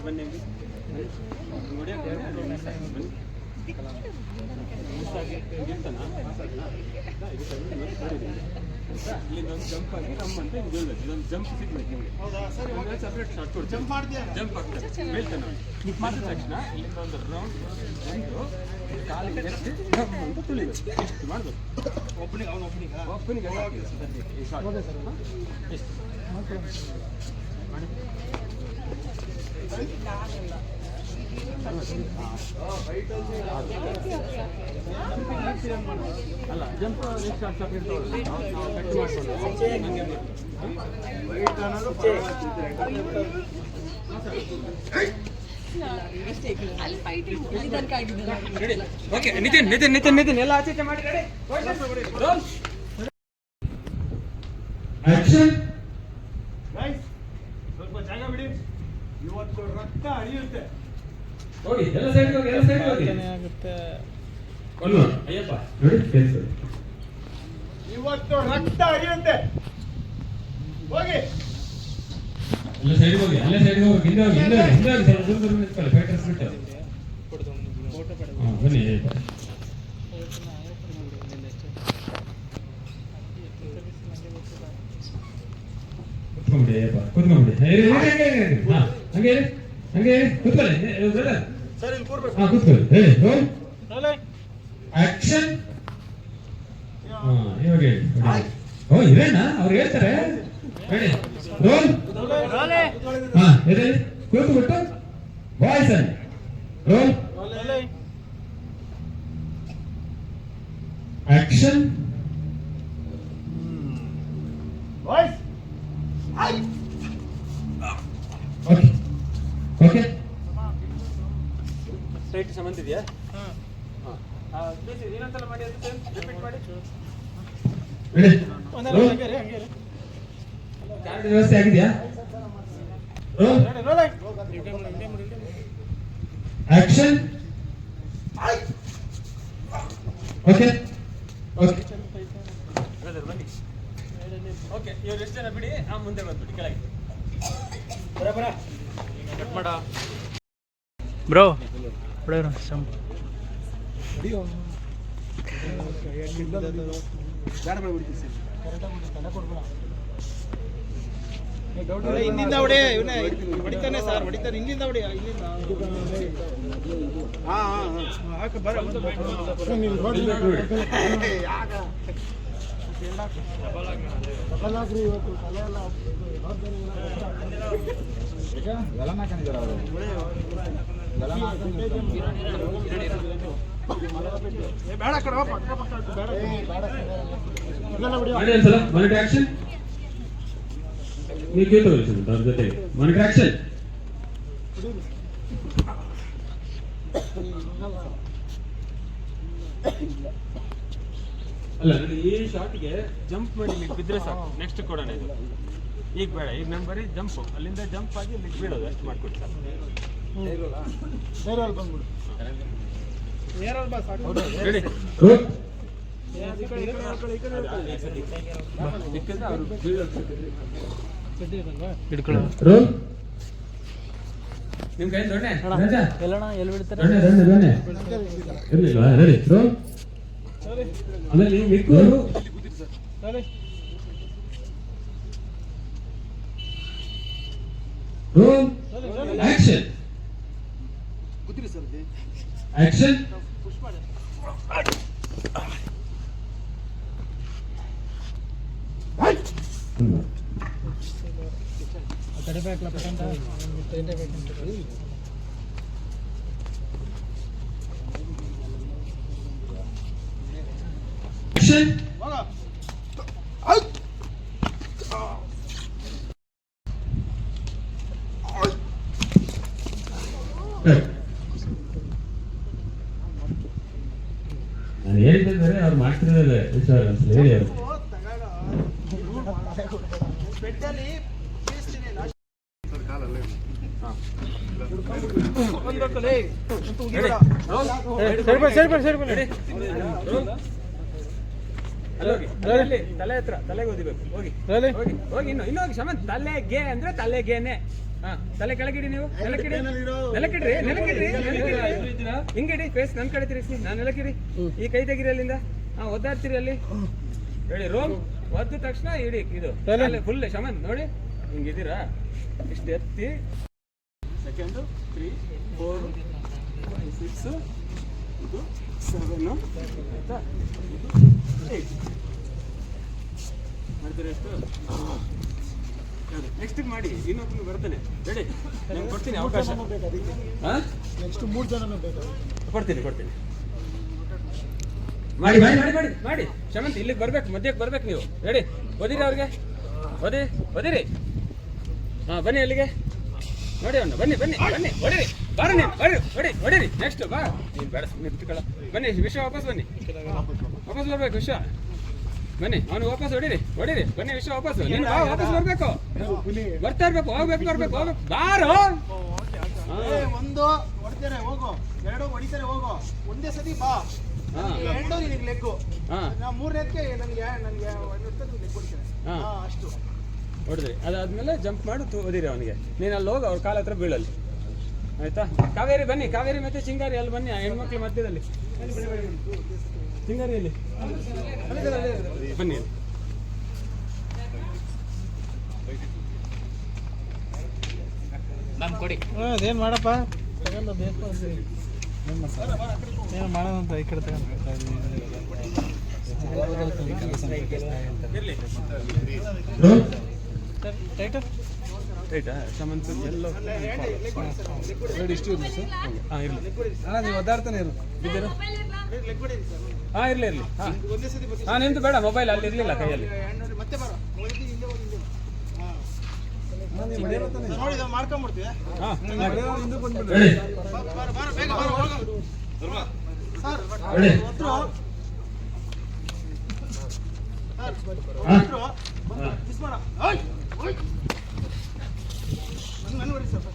ಇಲ್ಲಿ ಬನ್ನಿ ಒಂದು ಜಂಪ್ ಆಗಿ ನಮ್ಮ ಅಂತ ಇದೊಂದು ಜಂಪ್ ಸಿಗ್ಬೇಕು ಜಂಪ್ ಜಂಪ್ ಮಾಡಿದ ತಕ್ಷಣ ಇಲ್ಲಿಂದ ಒಂದು ಅಂತ ತುಳಿಬೇಕು ಮಾಡಬೇಕು ಮಾಡಿ ಅಲ್ಲ ಜಂಪ್ ಓಕೆ ನಿತಿನ್ ನಿತಿನ್ ನಿತಿನ್ ನಿತಿನ್ ಎಲ್ಲ ಆಚೆ ಮಾಡಿ ರೋಲ್ ಆಕ್ಷನ್ ಗೈಸ್ ಸ್ವಲ್ಪ ಜಾಗ ಬಿಡಿ. ಇವತ್ತು ರಕ್ತ ಹರಿಯುತ್ತೆ ನೋಡಿ ಎಲ್ಲ ಸೈಡ್ ಹೋಗಿ ಎಲ್ಲ ಸೈಡ್ ಹೋಗಿ ಅಲ್ವಾ ಅಯ್ಯಪ್ಪ ನೋಡಿ ಕೆಲಸ ಇವತ್ತು ರಕ್ತ ಹರಿಯುತ್ತೆ ಹೋಗಿ ಎಲ್ಲ ಸೈಡ್ ಹೋಗಿ ಎಲ್ಲ ಸೈಡ್ ಹೋಗಿ ಹಿಂದೆ ಹೋಗಿ ಹಿಂದೆ ಹೋಗಿ ಹಿಂದೆ ಹೋಗಿ ಸ್ವಲ್ಪ ದೂರ ದೂರ ನಿಂತ್ಕೊಳ್ಳಿ ಫೈಟರ್ಸ್ ಬಿಟ್ಟು ಹಾಂ ಬನ್ನಿ ಅಯ್ಯಪ್ಪ ಕುತ್ಕೊಂಬಿಡಿ ಅಯ್ಯಪ್ಪ ಕುತ್ಕೊಂಬಿಡಿ. ಹಾಂ ಹಂಗೆ ಹಂಗೆ ಕೂತ್ಕೊಳ್ಳಿ. ಹಾಂ ಕುತ್ಕೊಳ್ಳಿ. ಆಕ್ಷನ್ ಹಾ ಇವಾಗ ಹೇಳಿ ಓ ಇವೇನ ಅವ್ರು ಹೇಳ್ತಾರೆ. ಹೇಳಿ. ರೋಲ್ ಹಾ ಹೇಳಿ ಕೂತ್ಬಿಟ್ಟು. ವಾಯ್ಸ್ ಅಲ್ಲಿ roll action voice okay okay straight ಸಂಬಂಧ ಇದೆಯಾ? ಹಾಂ. ಪ್ಲೀಸ್ ಇನ್ನೊಂದ್ಸಲ ಮಾಡಿ ರಿಪೀಟ್ ಮಾಡಿ. ಕಾರ್ಡ್ ವ್ಯವಸ್ಥೆ ಆಗಿದೆಯಾ? ಆಕ್ಷನ್ ಓಕೆ ಓಕೆ ಓಕೆ ಇವ್ರು ಎಷ್ಟು ಜನ ಬಿಡಿ ಆ ಮುಂದೆ ಬಂದ್ಬಿಡಿ ಕೆಳಗೆ. ಬ್ರೋ ಬಿಡೋಣ ಸಮ್ ಹಿಂದಿಂದ ಹೊಡೆ ಇವನೇ ಹೊಡಿತಾನೆ ಸರ್ ಹೊಡಿತಾನೆ ಹಿಂದಿಂದ ಹೊಡಿ ಇಲ್ಲಿಂದ ಹಾ ಹಾ ಹಾಕ ಬರ ಬೇಡ ಕಡೆ ಪಕ್ಕ ಪಕ್ಕ ಬೇಡ ಮಾಡಿ ಮಾನಿಟರ್ ಆಕ್ಷನ್ ಅಲ್ಲ ಈ ಶಾಟ್ಗೆ ಜಂಪ್ ಮಾಡಿ ಬಿದ್ರೆ ಬಿದ್ದರೆ ಸಾಕು. ನೆಕ್ಸ್ಟ್ ಕೊಡೋಣ ಇದು. ಈಗ ಬೇಡ ಈಗ ನಮ್ಮ ಬರೀ ಜಂಪ್ ಅಲ್ಲಿಂದ ಜಂಪ್ ಆಗಿ ಇಲ್ಲಿಗೆ ಬೀಳೋದು ಅಷ್ಟು ಮಾಡ್ಕೊಡಿ ಸರ್ ಬಂದ್ಬಿಡು. ಏರಲ್ಲಿ ಬಾ ಸಾಕು ರೆಡಿ ನಿಮ್ ಕೈ ದೊಣ್ಣೆ ಎಲ್ಲಣ್ಣ ಎಲ್ಲಿ ಬಿಡ್ತಾರೆ? ದೊಣ್ಣೆ ದೊಣ್ಣೆ ದೊಣ್ಣೆ ಇರ್ಲಿಲ್ವಾ ರೆಡಿ ರೋಲ್ ಆಮೇಲೆ ನೀವು ಮಿಕ್ಕವರು ಸರಿ. ರೋಲ್ ಆಕ್ಷನ್ ಕೂತಿರಿ ಸರ್ ಆಕ್ಷನ್ ಕಡೆ ಬೇಕಲ್ಲ ಪೇಷಂಟ್ ಆಕ್ಷನ್ ನಾನು ಹೇಳಿದ್ರೆ ಅವ್ರು ಮಾಡ್ತಿರೋದೇ ಅಂತ ಹೇಳಿ ಅವರು. ಸರಿ ಸರಿ ಸರಿ ತಲೆ ಹತ್ರ ತಲೆಗೆ ಓದಿಬೇಕು. ಹೋಗಿ. ಹೋಗಿ ಹೋಗಿ ಇನ್ನು ಇನ್ನು ಹೋಗಿ ಶಮನ್ ತಲೆಗೆ ಅಂದ್ರೆ ತಲೆಗೇನೆ. ಹಾ ತಲೆ ಕೆಳಗಿಡಿ ನೀವು. ನೆಲಕ್ಕಿಡಿ. ನೆಲಕ್ಕಿಡ್ರಿ ನೆಲಕ್ಕಿಡ್ರಿ. ನೆಲಕ್ಕಿಡ್ರಿ. ಹಿಂಗಿಡಿ ಫೇಸ್ ನನ್ ಕಡೆ ತಿರುಗಿಸಿ. ನಾನು ನೆಲಕ್ಕಿಡಿ. ಈ ಕೈ ತೆಗಿರಿ ಅಲ್ಲಿಂದ. ಹಾ ಒದ್ದಾಡ್ತೀರಿ ಅಲ್ಲಿ. ಹೇಳಿ ರೋಮ್ ಒದ್ದ ತಕ್ಷಣ ಇಡಿ ಇದು. ಫುಲ್ ಶಮನ್ ನೋಡಿ ಹಿಂಗಿದ್ದೀರಾ? ಇಷ್ಟು ಎತ್ತಿ. ಸೆಕೆಂಡು ತ್ರೀ ಫೋರ್ ಸಿಕ್ಸ್ ಇದು ಸೆವೆನು ಆಯ್ತಾ ಏಯ್ಟ್ ಮಾಡ್ತೀರಾ ಎಷ್ಟು ನೆಕ್ಸ್ಟ್ ಮಾಡಿ ಇನ್ನೊಬ್ಬನು ಬರ್ತಾನೆ. ರೆಡಿ? ನಾನು ಕೊಡ್ತೀನಿ ಅವಕಾಶ. ಹಾಂ? ನೆಕ್ಸ್ಟ್ ಮೂರು ಜನ ಬೇಕು. ಕೊಡ್ತೀನಿ ಕೊಡ್ತೀನಿ. ಮಾಡಿ ಮಾಡಿ ಮಾಡಿ ಮಾಡಿ ಮಾಡಿ. ಶಮಂತ್ ಇಲ್ಲಿಗೆ ಬರ್ಬೇಕು ಮಧ್ಯಕ್ಕೆ ಬರ್ಬೇಕು ನೀವು. ರೆಡಿ? ಓದಿರಿ ಅವ್ರಿಗೆ? ಓದಿ ಓದಿರಿ? ಹಾಂ ಬನ್ನಿ ಅಲ್ಲಿಗೆ. ನೋಡಿ ಅವನು ಬನ್ನಿ ಬನ್ನಿ ಬನ್ನಿ ಹೊಡಿರಿ ಬಾರ ನೀನು ಬರ್ರಿ ಹೊಡಿ ಹೊಡಿರಿ. ನೆಕ್ಸ್ಟ್ ಬಾ. ನೀನು ಬೇಡ ನಿಂತ್ಕೊಳ್ಳ. ಬನ್ನಿ ವಿಶ್ವ ವಾಪಸ್ ಬನ್ನಿ. ವಾಪಸ್ ಬರ್ಬೇಕು ವಿಶ್ವ ಬನ್ನಿ ಅವನು ವಾಪಸ್ ಹೊಡಿರಿ ಹೊಡಿರಿ. ಬನ್ನಿ ವಿಶ್ವ ವಾಪಸ್. ನೀನು ಬಾ ವಾಪಸ್ ಬರ್ಬೇಕು. ಬರ್ತಾ ಇರ್ಬೇಕು ಹೋಗ್ಬೇಕು ಬರ್ಬೇಕು ಹೋಗ್ಬೇಕು. ಬಾರು. ಒಂದು ಹೊಡಿತಾರೆ ಹೋಗು. ಎರಡು ಹೊಡಿತಾರೆ ಹೋಗು. ಒಂದೇ ಸತಿ ಬಾ. ಎರಡು ನಿನಗೆ ಲೆಗ್ಗು ಮೂರನೇದಕ್ಕೆ ನನಗೆ ನನಗೆ ಲೆಗ್ ಹೊಡೆದ್ರಿ. ಅದಾದ್ಮೇಲೆ ಜಂಪ್ ಮಾಡಿ ಓದಿರಿ ಅವನಿಗೆ. ನೀನು ಅಲ್ಲಿ ಹೋಗಿ ಅವ್ರ ಕಾಲ ಹತ್ರ ಬೀಳಲ್ಲಿ. ಆಯ್ತಾ? ಕಾವೇರಿ ಬನ್ನಿ ಕಾವೇರಿ ಮತ್ತೆ ಚಿಂಗಾರಿ ಅಲ್ಲಿ ಬನ್ನಿ ಆ ಹೆಣ್ಮಕ್ಳ ಮಧ್ಯದಲ್ಲಿ. ಚಿಂಗಾರಿಯಲ್ಲಿ ಬನ್ನಿ. ಅದೇನು ಮಾಡಪ್ಪ? ತಗೊಂಡು ಬೇಕು ಏನು ಮಾಡೋದಂತ ಈ ಕಡೆ ಇರ್ಲಿ ರೋಲ್ ಟೈಟಲ್ ರೈಟಾ ಸಮಂತ ಸರ್ ಹಾಂ ಇರಲಿ ಅಣ್ಣ ನೀವು ಒದ್ದಾಡ್ತಾನೆ ಇರು ಬಿದ್ದಿರು ಲೆಗ್ ಹೊಡೀರಿ ಸರ್ ಹಾಂ ಇರಲಿ ಇರಲಿ ಹಾಂ ಹಾಂ ನಿಂತು ಬೇಡ ಮೊಬೈಲ್ ಅಲ್ಲಿ ಇರಲಿಲ್ಲ ಕೈಯಲ್ಲಿ ಮಾಡ್ಕೊಂಡ್ಬಿಡ್ತೀವಿ ಹಾ ಇದು ಮಾಡ್ಕೊಂಬಿಡ್ತೀವಿ ಹಾಂ ರೆಡಿ ಬಾ- ಬಾರೋ, ಬಾರೋ, ಬೇಗ ಬಾರೋ, ಹೋಗು. ಸರ್ ರೆಡಿ ಒತ್ರು ಸರ್ ಹಾ ಒತ್ರು ಹಾ ಮಿಸ್ ಮಾಡ ಓಯ್ ಓಯ್ ನನ್ನ ನನ್ನ ಸರ್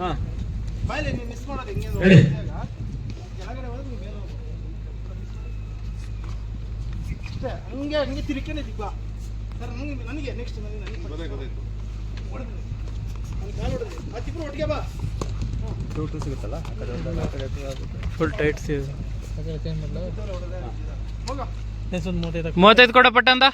ಆ, ಹೆಂಗೆ ಹಂಗೆ ಹಂಗೆ ನನಗೆ ನನಗೆ ನೆಕ್ಸ್ಟ್ ನನಗೆ ನನಗೆ ಹೊಡೆದ್ರಿ ನನ್ನ ಕಾಲು ಹೊಡೆದ್ರಿ ಮತ್ತಿಬ್ರು ಒಟ್ಟಿಗೆ ಬಾ ಟೂ ಟೂ ಸಿಗುತ್ತಲ್ಲ? ಆ ಕಡೆ ಹೋದಾಗ ಆ ಕಡೆ ಫುಲ್ ಟೈಟ್ ಸೀಸ್ ಹೋಗ. ಮೂವತ್ತೈದು ಕೊಡ ಪಟ್ಟ ಅಂತ